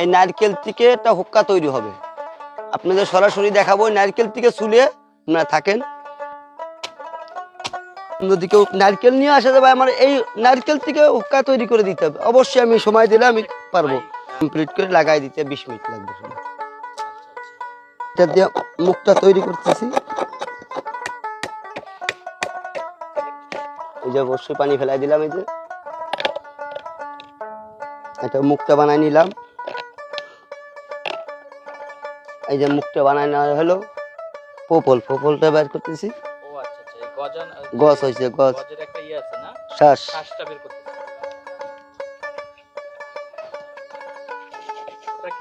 এই নারকেল থেকে একটা হুক্কা তৈরি হবে। আপনাদের সরাসরি দেখাবো নারকেল থেকে চুলে আপনারা থাকেন। যদি নারকেল নিয়ে আসে যে ভাই আমার এই নারকেল থেকে হুক্কা তৈরি করে দিতে হবে। অবশ্যই আমি সময় দিলে আমি পারব। কমপ্লিট করে লাগাই দিতে, বিশ মিনিট লাগবে এটা দিয়ে মুখটা তৈরি করতেছি। এই যে অবশ্যই পানি ফেলাই দিলাম, এই যে। এটা মুখটা বানাই নিলাম। এই যে মুখটা বানাই নেওয়া হলো পোপল পোপলটা বের করতেছি। আচ্ছা আচ্ছা গছ হয়েছে গছ ইয়ে শ্বাস।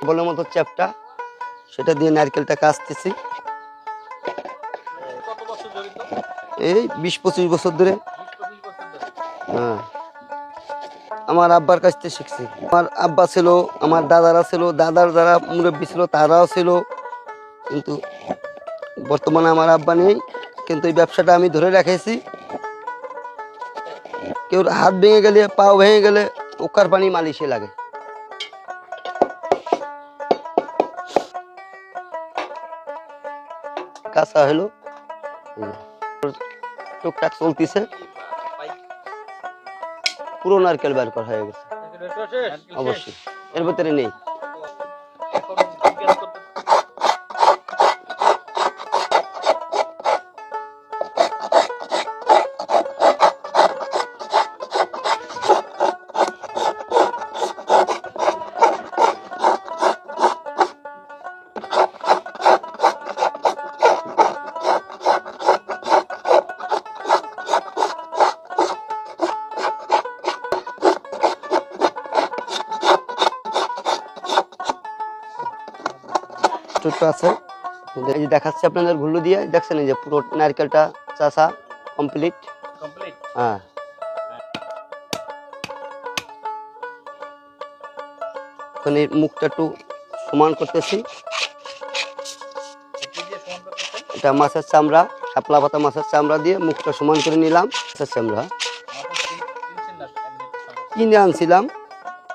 বলের মতো চ্যাপটা সেটা দিয়ে নারকেলটা কাচতেছি। এই বিশ পঁচিশ বছর ধরে। বিশ পঁচিশ বছর ধরে। হ্যাঁ। আমার আব্বার কাছ থেকে শিখছি। আমার আব্বা ছিল আমার দাদারা ছিল দাদার যারা মুরব্বী ছিল তারাও ছিল। কিন্তু বর্তমানে আমার আব্বা নেই কিন্তু এই ব্যবসাটা আমি ধরে রেখেছি। কেউ হাত ভেঙে গেলে পাও ভেঙে গেলে ওকার পানি মালিশে লাগে। কাঁচা হলো। টুকটাক চলতিছে। পুরো নারকেল বের করা হয়ে গেছে। অবশ্যই। এর ভিতরে নেই। ছোট্ট আছে। এই যে দেখাচ্ছে আপনাদের ঘুল্লু দিয়ে দেখছেন এই যে পুরো নারকেলটা চাষা কমপ্লিট হ্যাঁ। এখন এই মুখটা একটু সমান করতেছি। এটা মাছের চামড়া শাপলা পাতা মাছের চামড়া দিয়ে মুখটা সমান করে নিলাম। মাছের চামড়া। কিনে আনছিলাম।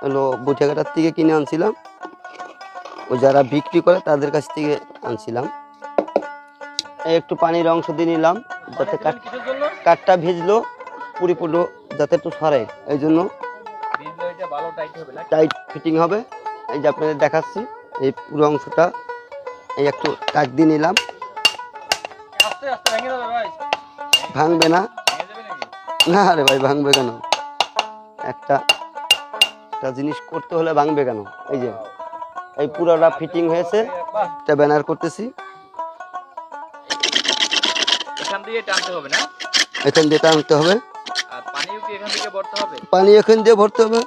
হলো বুটিয়াঘাটার থেকে কিনে আনছিলাম। ও যারা বিক্রি করে তাদের কাছ থেকে আনছিলাম। এই একটু পানির অংশ দিয়ে নিলাম যাতে কাঠ কাঠটা ভিজলো পরিপূর্ণ যাতে একটু সরে। এই জন্য টাইট ফিটিং হবে এই যে আপনাদের দেখাচ্ছি এই পুরো অংশটা এই একটু কাট দিয়ে নিলাম। ভাঙবে না। না রে ভাই ভাঙবে কেন? একটা একটা জিনিস করতে হলে ভাঙবে কেন? এই যে এই পুরোটা ফিটিং হয়েছে। একটা ব্যানার করতেছি। এখান দিয়ে টানতে হবে না? এখান দিয়ে টানতে হবে। আর পানিও কি এখান থেকে ভরতে হবে? পানি এখান দিয়ে ভরতে হবে।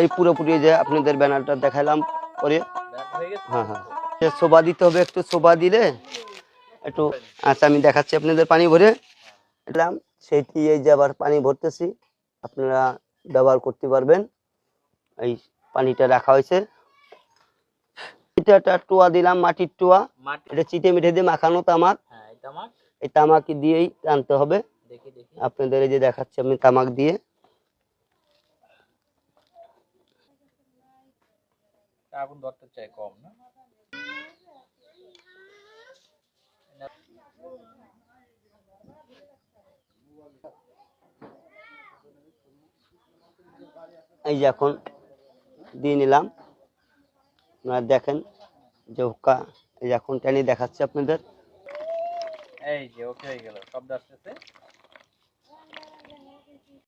এই পুরোপুরি যে আপনাদের ব্যানারটা দেখালাম পরে। হয়ে হ্যাঁ হ্যাঁ। সে শোভা দিতে হবে একটু শোভা দিলে। একটু আচ্ছা আমি দেখাচ্ছি আপনাদের পানি ভরে। এলাম সেইটি এই যে আবার পানি ভরতেছি। আপনারা ব্যবহার করতে পারবেন। এই পানিটা রাখা হয়েছে। এটা একটা টোয়া দিলাম মাটির টোয়া। এটা চিটে মিঠে দিয়ে মাখানো তামাক। হ্যাঁ এই তামাক। দিয়েই টানতে হবে। আপনাদের এই যে দেখাচ্ছি আমি তামাক দিয়ে। আগুন ধরতে চাই কম না? এই যে এখন দিয়ে নিলাম। আপনারা দেখেন যে হুক্কা, এই এখন টেনে দেখাচ্ছি আপনাদের। এই যে ওকে হয়ে গেল, শব্দ আসতেছে।